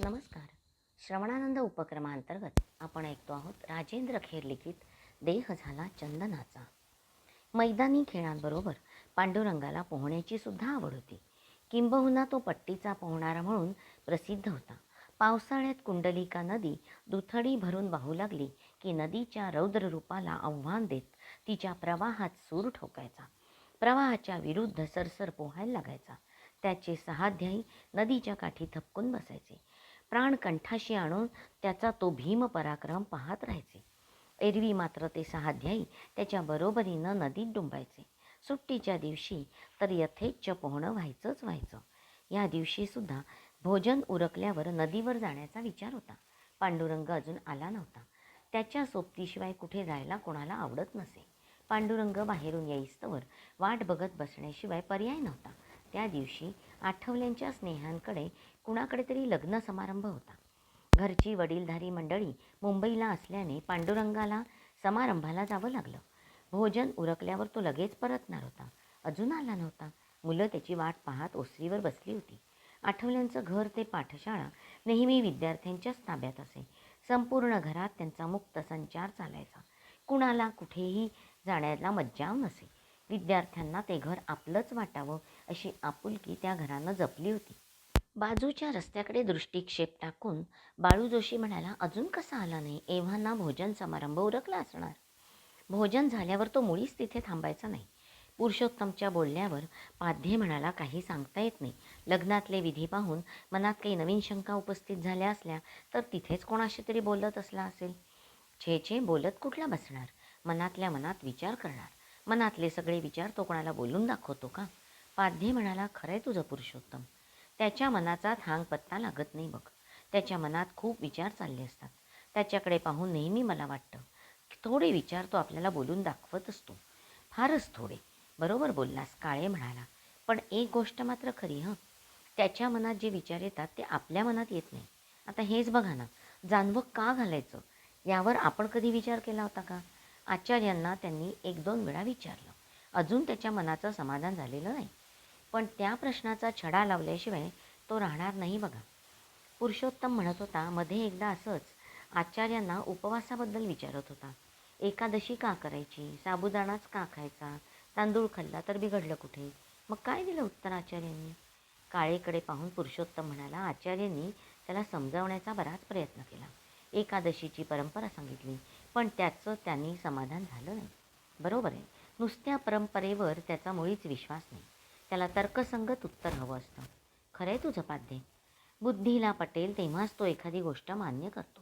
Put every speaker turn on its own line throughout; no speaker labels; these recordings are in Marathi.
नमस्कार. श्रवणानंद उपक्रमांतर्गत आपण ऐकतो आहोत राजेंद्र खेर लिखित देह झाला चंदनाचा. मैदानी खेळांबरोबर पांडुरंगाला पोहण्याची सुद्धा आवड होती. किंबहुना तो पट्टीचा पोहणारा म्हणून प्रसिद्ध होता. पावसाळ्यात कुंडलिका नदी दुथडी भरून वाहू लागली की नदीच्या रौद्र रूपाला आव्हान देत तिच्या प्रवाहात सूर ठोकायचा. प्रवाहाच्या विरुद्ध सरसर पोहायला लागायचा. त्याचे सहाध्यायी नदीच्या काठी थपकून बसायचे. प्राण कंठाशी आणून त्याचा तो भीम पराक्रम पाहत राहायचे. एरवी मात्र ते सहाध्यायी त्याच्या बरोबरीनं नदीत डुंबायचे. सुट्टीच्या दिवशी तर यथेच्छ पोहणं व्हायचंच व्हायचं. या दिवशीसुद्धा भोजन उरकल्यावर नदीवर जाण्याचा विचार होता. पांडुरंग अजून आला नव्हता. त्याच्या सोबतीशिवाय कुठे जायला कोणाला आवडत नसे. पांडुरंग बाहेरून येईस्तवर वाट बघत बसण्याशिवाय पर्याय नव्हता. त्या दिवशी आठवल्यांच्या स्नेहांकडे कुणाकडे तरी लग्न समारंभ होता. घरची वडीलधारी मंडळी मुंबईला असल्याने पांडुरंगाला समारंभाला जावं लागलं. भोजन उरकल्यावर तो लगेच परतणार होता. अजून आला नव्हता. मुलं त्याची वाट पाहत ओसरीवर बसली होती. आठवल्यांचं घर ते पाठशाळा नेहमी विद्यार्थ्यांच्याच ताब्यात असे. संपूर्ण घरात त्यांचा मुक्त संचार चालायचा. कुणाला कुठेही जाण्याला मज्जाव नसे. विद्यार्थ्यांना ते घर आपलंच वाटावं अशी आपुलकी त्या घरानं जपली होती. बाजूच्या रस्त्याकडे दृष्टिक्षेप टाकून बाळू जोशी म्हणाला अजून कसा आला नाही? एव्हाना भोजन समारंभ उरकला असणार. भोजन झाल्यावर तो मुळीच तिथे थांबायचा नाही. पुरुषोत्तमच्या बोलण्यावर पाध्ये म्हणाला काही सांगता येत नाही. लग्नातले विधी पाहून मनात काही नवीन शंका उपस्थित झाल्या असल्या तर तिथेच कोणाशी तरी बोलत असला असेल. छे छे बोलत कुठला बसणार? मनातल्या मनात विचार करणार. मनातले सगळे विचार तो कोणाला बोलून दाखवतो का? पाध्ये म्हणाला खरंय तुझं पुरुषोत्तम. त्याच्या मनाचा थांग पत्ता लागत नाही बघ. त्याच्या मनात खूप विचार चालले असतात. त्याच्याकडे पाहून नेहमी मला वाटतं. थोडे विचार तो आपल्याला बोलून दाखवत असतो. फारच थोडे. बरोबर बोललास काळे म्हणाला. पण एक गोष्ट मात्र खरी हं. त्याच्या मनात जे विचार येतात ते आपल्या मनात येत नाही. आता हेच बघा ना. जानवं का घालायचं? यावर आपण कधी विचार केला होता का? आचार्यांना त्यांनी एक दोन वेळा विचारलं. अजून त्याच्या मनाचं समाधान झालेलं नाही. पण त्या प्रश्नाचा छडा लावल्याशिवाय तो राहणार नाही बघा. पुरुषोत्तम म्हणत होता मध्ये एकदा असंच आचार्यांना उपवासाबद्दल विचारत होता. एकादशी का करायची? साबुदाणाच का खायचा? तांदूळ खाल्ला तर बिघडलं कुठे? मग काय दिलं उत्तर आचार्यांनी? काळेकडे पाहून पुरुषोत्तम म्हणाला आचार्यांनी त्याला समजावण्याचा बराच प्रयत्न केला. एकादशीची परंपरा सांगितली. पण त्याचं त्यांनी समाधान झालं नाही. बरोबर आहे. नुसत्या परंपरेवर त्याचा मुळीच विश्वास नाही. त्याला तर्कसंगत उत्तर हवं असतं. खरं आहे तुझं पाध्ये बुद्धीला पटेल तेव्हाच तो एखादी गोष्ट मान्य करतो.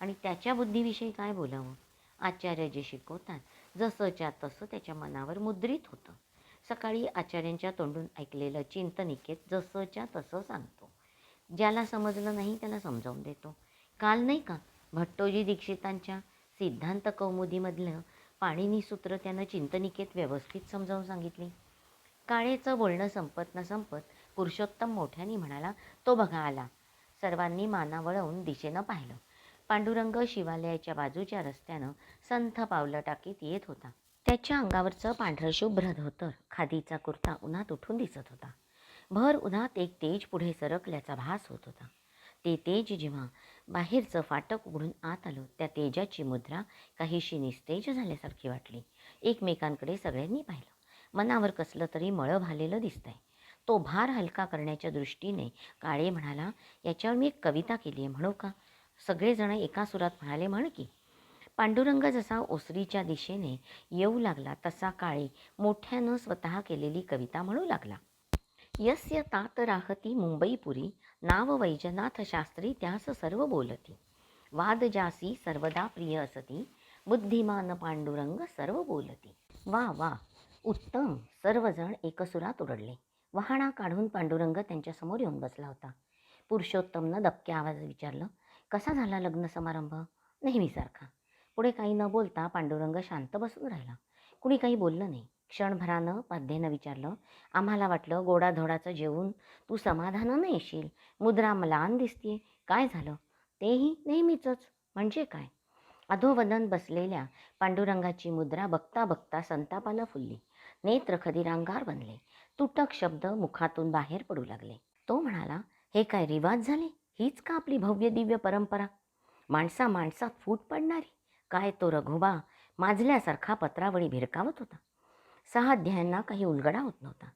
आणि त्याच्या बुद्धीविषयी काय बोलावं? आचार्य जे शिकवतात जसंच्या तसं त्याच्या मनावर मुद्रित होतं. सकाळी आचार्यांच्या तोंडून ऐकलेलं चिंतनिकेत जसंच्या तसं सांगतो. ज्याला समजलं नाही त्याला समजावून देतो. काल नाही का? भट्टोजी दीक्षितांच्या सिद्धांत कौमुदीमधलं पाणिनी सूत्र त्यानं चिंतनिकेत व्यवस्थित समजावून सांगितली. काळेचं बोलणं संपत न संपत पुरुषोत्तम मोठ्याने म्हणाला तो बघा आला. सर्वांनी माना वळवून दिशेनं पाहिलं. पांडुरंग शिवालयाच्या बाजूच्या रस्त्यानं संथ पावलं टाकीत येत होता. त्याच्या अंगावरचं पांढरं शुभ्र धोतर खादीचा कुर्ता उन्हात उठून दिसत होता. भर उन्हात एक तेज पुढे सरकल्याचा भास होत होता. ते तेज जेव्हा बाहेरचं फाटक उघडून आत आलं त्या तेजाची मुद्रा काहीशी निस्तेज झाल्यासारखी वाटली. एकमेकांकडे सगळ्यांनी पाहिलं. मनावर कसलं तरी मळं भालेलं दिसतंय. तो भार हलका करण्याच्या दृष्टीने काळे म्हणाला याच्यावर मी एक कविता केली आहे म्हणू का? सगळेजण एका सुरात म्हणाले म्हण की. पांडुरंग जसा ओसरीच्या दिशेने येऊ लागला तसा काळे मोठ्यानं स्वतः केलेली कविता म्हणू लागला. यस्य तात राहती मुंबईपुरी नाव वैजनाथ शास्त्री त्यास सर्व बोलती. वाद जासी सर्वदा प्रिय असती बुद्धिमान पांडुरंग सर्व बोलती. वा वा उत्तम सर्वजण एकसुरात उरडले वाहणा काढून पांडुरंग त्यांच्यासमोर येऊन बसला होता. पुरुषोत्तमनं दबक्या आवाजात विचारलं कसा झाला लग्न समारंभ? नेहमीसारखा. पुढे काही न बोलता पांडुरंग शांत बसून राहिला. कुणी काही बोललं नाही. क्षणभरानं पाध्येनं विचारलं. आम्हाला वाटलं गोडाधोडाचं जेवून तू समाधानानं येशील. मुद्रा मलान दिसतीये. काय झालं? तेही नेहमीचंच. म्हणजे काय? अधोवदन बसलेल्या पांडुरंगाची मुद्रा बघता बघता संतापानं फुलली. नेत्र खदिरांगार बनले. तुटक शब्द मुखातून बाहेर पडू लागले. तो म्हणाला हे काय रिवाज झाले? हीच का आपली भव्य दिव्य परंपरा? माणसा माणसात फूट पडणारी. काय तो रघोबा माजल्यासारखा पत्रावळी भिरकावत होता? सहा अध्यायांना काही उलगडा होत नव्हता.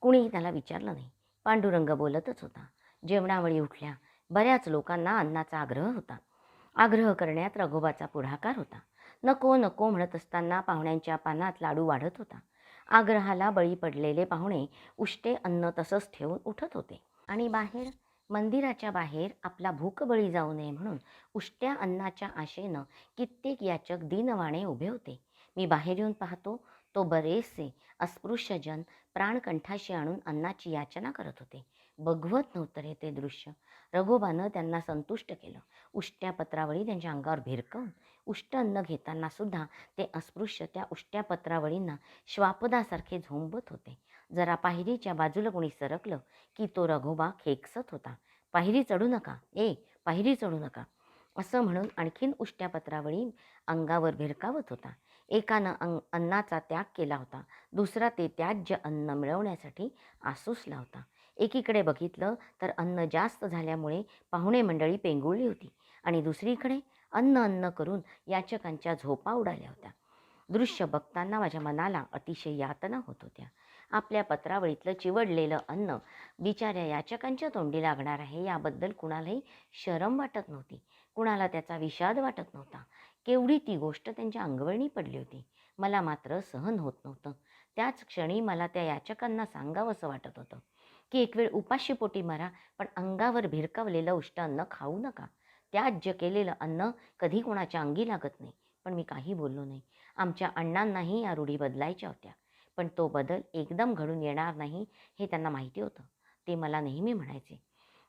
कुणीही त्याला विचारलं नाही. पांडुरंग बोलतच होता. जेवणावळी उठल्या बऱ्याच लोकांना अन्नाचा आग्रह होता. आग्रह करण्यात रघोबाचा पुढाकार होता. नको नको म्हणत असताना पाहुण्यांच्या पानात लाडू वाढत होता. आग्रहाला बळी पडलेले पाहुणे उष्टे अन्न तसंच ठेवून उठत होते. आणि बाहेर मंदिराच्या बाहेर आपला भूकबळी जाऊ नये म्हणून उष्ट्या अन्नाच्या आशेनं कित्येक याचक दिनवाणे उभे होते. मी बाहेर येऊन पाहतो तो बरेचसे अस्पृश्यजन प्राणकंठाशी आणून अन्नाची याचना करत होते. बघवत नव्हतं रे ते दृश्य. रघोबानं त्यांना संतुष्ट केलं. उष्ट्या पत्रावळी त्यांच्या अंगावर भिरकवून उष्ट अन्न घेताना सुद्धा ते अस्पृश्य त्या उष्ट्या पत्रावळींना श्वापदासारखे झोंबत होते. जरा पायरीच्या बाजूला कोणी सरकलं की तो रघोबा खेकसत होता. पायरी चढू नका. ए पायरी चढू नका. असं म्हणून आणखीन उष्ट्या पत्रावळी अंगावर भिरकावत होता. एकानं अंग अन्नाचा त्याग केला होता. दुसरा ते त्याज्य अन्न मिळवण्यासाठी आसूसला होता. एकीकडे बघितलं तर अन्न जास्त झाल्यामुळे पाहुणे मंडळी पेंगुळली होती आणि दुसरीकडे अन्न अन्न करून याचकांच्या झोपा उडाल्या होत्या. दृश्य बघताना माझ्या मनाला अतिशय यातना होत होत्या. आपल्या पत्रावळीतलं चिवडलेलं अन्न बिचाऱ्या याचकांच्या तोंडी लागणार आहे याबद्दल कुणालाही शरम वाटत नव्हती. कुणाला त्याचा विषाद वाटत नव्हता. केवढी ती गोष्ट त्यांच्या अंगवळणी पडली होती. मला मात्र सहन होत नव्हतं. त्याच क्षणी मला त्या याचकांना सांगावंसं वाटत होतं की एक वेळ उपाशीपोटी मारा पण अंगावर भिरकावलेलं उष्ट अन्न खाऊ नका. त्याज्य केलेलं अन्न कधी कोणाच्या अंगी लागत नाही पण मी काही बोललो नाही. आमच्या अण्णांनाही या रूढी बदलायच्या होत्या पण तो बदल एकदम घडून येणार नाही हे त्यांना माहिती होतं. ते मला नेहमी म्हणायचे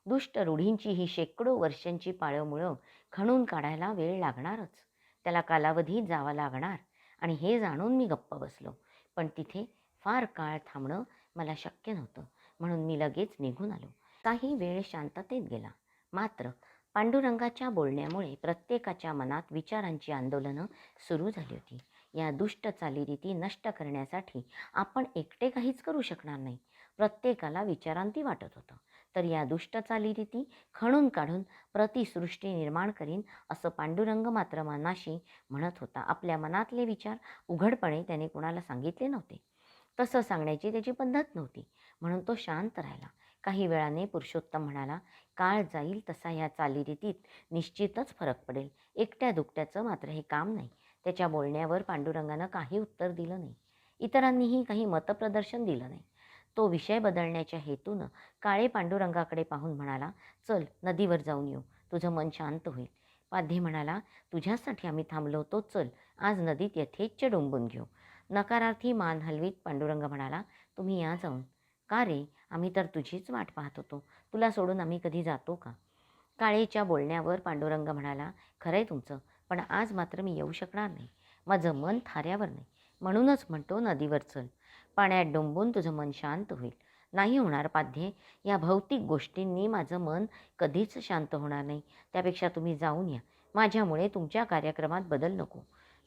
दुष्ट रूढींची ही शेकडो वर्षांची पाळंमुळं खणून काढायला वेळ लागणारच. त्याला कालावधीत जावा लागणार आणि हे जाणून मी गप्प बसलो. पण तिथे फार काळ थांबणं मला शक्य नव्हतं. म्हणून मी लगेच निघून आलो. काही वेळ शांततेत गेला. मात्र पांडुरंगाच्या बोलण्यामुळे प्रत्येकाच्या मनात विचारांची आंदोलनं सुरू झाली होती. या दुष्ट चालीरीती नष्ट करण्यासाठी आपण एकटे काहीच करू शकणार नाही. प्रत्येकाला विचारांती वाटत होतं. तर या दुष्ट चालीरीती खणून काढून प्रतिसृष्टी निर्माण करीन असं पांडुरंग मात्र मनाशी म्हणत होता. आपल्या मनातले विचार उघडपणे त्याने कुणाला सांगितले नव्हते. तसं सांगण्याची त्याची पद्धत नव्हती. म्हणून तो शांत राहिला. काही वेळाने पुरुषोत्तम म्हणाला काळ जाईल तसा ह्या चालीरीतीत निश्चितच फरक पडेल. एकट्या दुकट्याचं मात्र हे काम नाही. त्याच्या बोलण्यावर पांडुरंगानं काही उत्तर दिलं नाही. इतरांनीही काही मतप्रदर्शन दिलं नाही. तो विषय बदलण्याच्या हेतूनं काळे पांडुरंगाकडे पाहून म्हणाला चल नदीवर जाऊन येऊ. तुझं मन शांत होईल. पाध्ये म्हणाला तुझ्यासाठी आम्ही थांबलो होतो. चल आज नदीत यथेच्छ डोंबून घेऊ. नकारार्थी मान हलवीत पांडुरंग म्हणाला तुम्ही या जाऊन. का रे? आम्ही तर तुझीच वाट पाहत होतो. तुला सोडून आम्ही कधी जातो का? काळेच्या बोलण्यावर पांडुरंग म्हणाला खरंय तुमचं पण आज मात्र मी येऊ शकणार नाही. माझं मन थाऱ्यावर नाही. म्हणूनच म्हणतो नदीवर चल. पाण्यात डोंबून तुझं मन शांत होईल. नाही होणार पाध्ये. या भौतिक गोष्टींनी माझं मन कधीच शांत होणार नाही. त्यापेक्षा तुम्ही जाऊन या. माझ्यामुळे तुमच्या कार्यक्रमात बदल नको.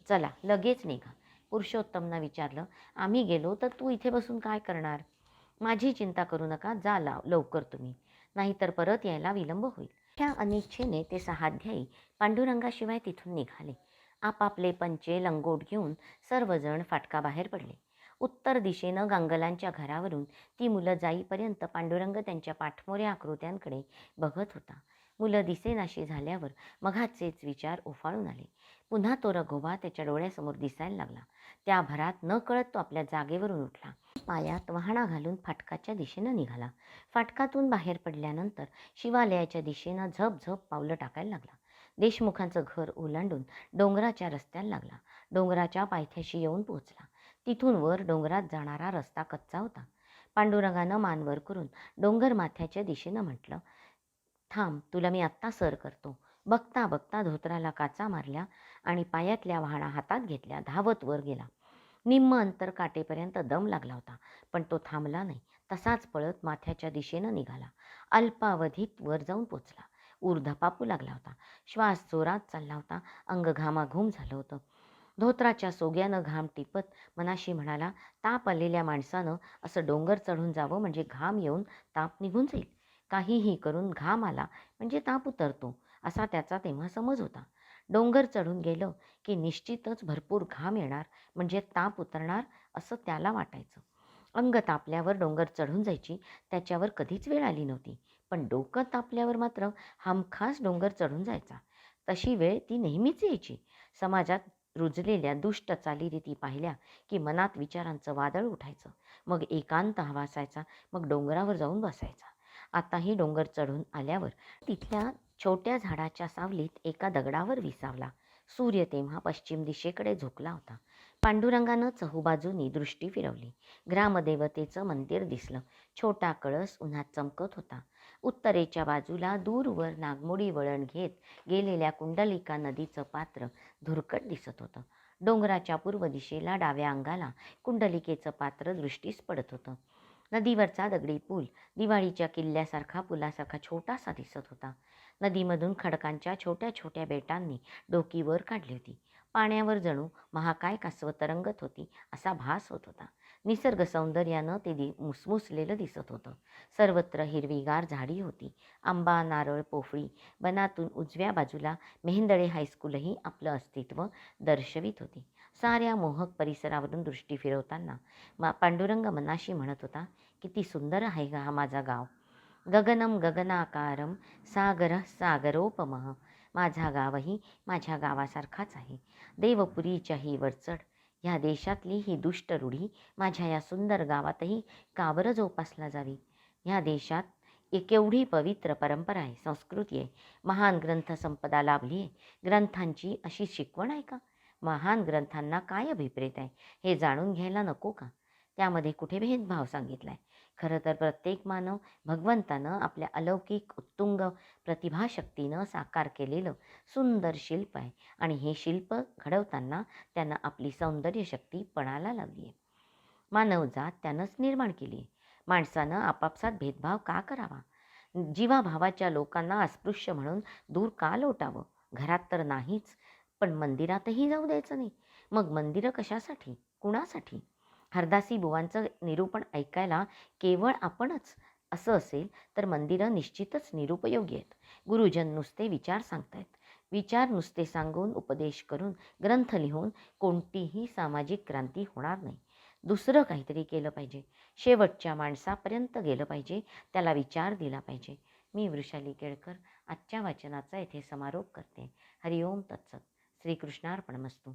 चला लगेच निघा. पुरुषोत्तमनं विचारलं आम्ही गेलो तर तू इथे बसून काय करणार? माझी चिंता करू नका. जा लाव लवकर तुम्ही. नाहीतर परत यायला विलंब होईल. त्या अनिच्छेने ते सहाध्यायी पांडुरंगाशिवाय तिथून निघाले. आपापले पंचे लंगोट घेऊन सर्वजण फाटकाबाहेर पडले. उत्तर दिशेनं गांगलांच्या घरावरून ती मुलं जाईपर्यंत पांडुरंग त्यांच्या पाठमोऱ्या आकृत्यांकडे बघत होता. मुलं दिसेनाशी झाल्यावर मघाचेच विचार उफाळून आले. पुन्हा तो रघोबा त्याच्या डोळ्यासमोर दिसायला लागला. त्या भरात न कळत तो आपल्या जागेवरून उठला. पायात वाहणा घालून फाटकाच्या दिशेनं निघाला. फाटकातून बाहेर पडल्यानंतर शिवालयाच्या दिशेनं झप झप पावलं टाकायला लागला. देशमुखांचं घर ओलांडून डोंगराच्या रस्त्याला लागला. डोंगराच्या पायथ्याशी येऊन पोहोचला. तिथून वर डोंगरात जाणारा रस्ता कच्चा होता. पांडुरंगानं मानवर करून डोंगर माथ्याच्या दिशेनं म्हटलं थांब तुला मी आत्ता सर करतो. बघता बघता धोत्राला काचा मारल्या आणि पायातल्या वाहना हातात घेतल्या धावत वर गेला. निम्म अंतर काटेपर्यंत दम लागला होता पण तो थांबला नाही. तसाच पळत माथ्याच्या दिशेनं निघाला. अल्पावधीत वर जाऊन पोचला. ऊर्धपापू लागला होता. श्वास जोरात चालला होता. अंग घामाघूम झालं होतं. धोत्राच्या सोग्यानं घाम टिपत मनाशी म्हणाला ताप आलेल्या माणसानं असं डोंगर चढून जावं म्हणजे घाम येऊन ताप निघून जाईल. काहीही करून घाम आला म्हणजे ताप उतरतो. असा त्याचा तेव्हा समज होता. डोंगर चढून गेलं की निश्चितच भरपूर घाम येणार म्हणजे ताप उतरणार असं त्याला वाटायचं. अंग तापल्यावर डोंगर चढून जायची त्याच्यावर कधीच वेळ आली नव्हती. पण डोकं तापल्यावर मात्र हमखास डोंगर चढून जायचा. तशी वेळ ती नेहमीच यायची. समाजात रुजलेल्या दुष्ट चालीरीती पाहिल्या की मनात विचारांचं वादळ उठायचं. मग एकांत हवा असायचा मग डोंगरावर जाऊन बसायचा. आताही डोंगर चढून आल्यावर तिथल्या छोट्या झाडाच्या सावलीत एका दगडावर विसावला. सूर्य तेव्हा पश्चिम दिशेकडे झोकला होता. पांडुरंगानं चहूबाजूनी दृष्टी फिरवली. ग्रामदेवतेचं मंदिर दिसलं. छोटा कळस उन्हात चमकत होता. उत्तरेच्या बाजूला दूरवर नागमोडी वळण घेत गेलेल्या कुंडलिका नदीचं पात्र धुरकट दिसत होतं. डोंगराच्या पूर्व दिशेला डाव्या अंगाला कुंडलिकेचं पात्र दृष्टीस पडत होतं. नदीवरचा दगडी पूल दिवाळीच्या किल्ल्यासारखा पुलासारखा छोटासा दिसत होता. नदीमधून खडकांच्या छोट्या छोट्या बेटांनी डोकी वर काढली होती. पाण्यावर जणू महाकाय कासवं तरंगत होती असा भास होत होता. निसर्ग सौंदर्यानं ते दि मुसमुसलेलं दिसत होतं. सर्वत्र हिरवीगार झाडी होती. आंबा नारळ पोफळी वनातून उजव्या बाजूला मेहेंदळे हायस्कूलही आपलं अस्तित्व दर्शवित होती. साऱ्या मोहक परिसरावरून दृष्टी फिरवताना मा पांडुरंग मनाशी म्हणत होता किती सुंदर आहे गा हा माझा गाव. गगनम गगनाकारम सागर सागरोपमः माझा गावही माझ्या गावासारखाच आहे. देवपुरीच्याही वरचढ ह्या देशातली ही दुष्ट रूढी माझ्या या सुंदर गावातही का बरं जोपासला जावी. ह्या देशात एक एवढी पवित्र परंपरा आहे संस्कृती आहे. महान ग्रंथसंपदा लाभली आहे. ग्रंथांची अशी शिकवण आहे का? महान ग्रंथांना काय अभिप्रेत आहे? हे जाणून घ्यायला नको का? त्यामध्ये कुठे भेदभाव सांगितला आहे खरं तर प्रत्येक मानव भगवंतानं आपल्या अलौकिक उत्तुंग प्रतिभाशक्तीनं साकार केलेलं सुंदर शिल्प आहे. आणि हे शिल्प घडवताना त्यांना आपली सौंदर्य शक्ती पणाला लावली आहे मानवजात त्यानंच निर्माण केली आहे. माणसानं आपापसात भेदभाव का करावा? जीवाभावाच्या लोकांना अस्पृश्य म्हणून दूर का लोटावं? घरात तर नाहीच पण मंदिरातही जाऊ द्यायचं नाही. मग मंदिरं कशासाठी? कुणासाठी? हरदासी बुवांचं निरूपण ऐकायला केवळ आपणच असं असेल तर मंदिरं निश्चितच निरुपयोगी आहेत. गुरुजन नुसते विचार सांगतायत. विचार नुसते सांगून उपदेश करून ग्रंथ लिहून कोणतीही सामाजिक क्रांती होणार नाही. दुसरं काहीतरी केलं पाहिजे. शेवटच्या माणसापर्यंत गेलं पाहिजे. त्याला विचार दिला पाहिजे. मी वृषाली केळकर आजच्या वाचनाचा येथे समारोप करते. हरिओम तत्सत. श्रीकृष्णार्पणमस्तू.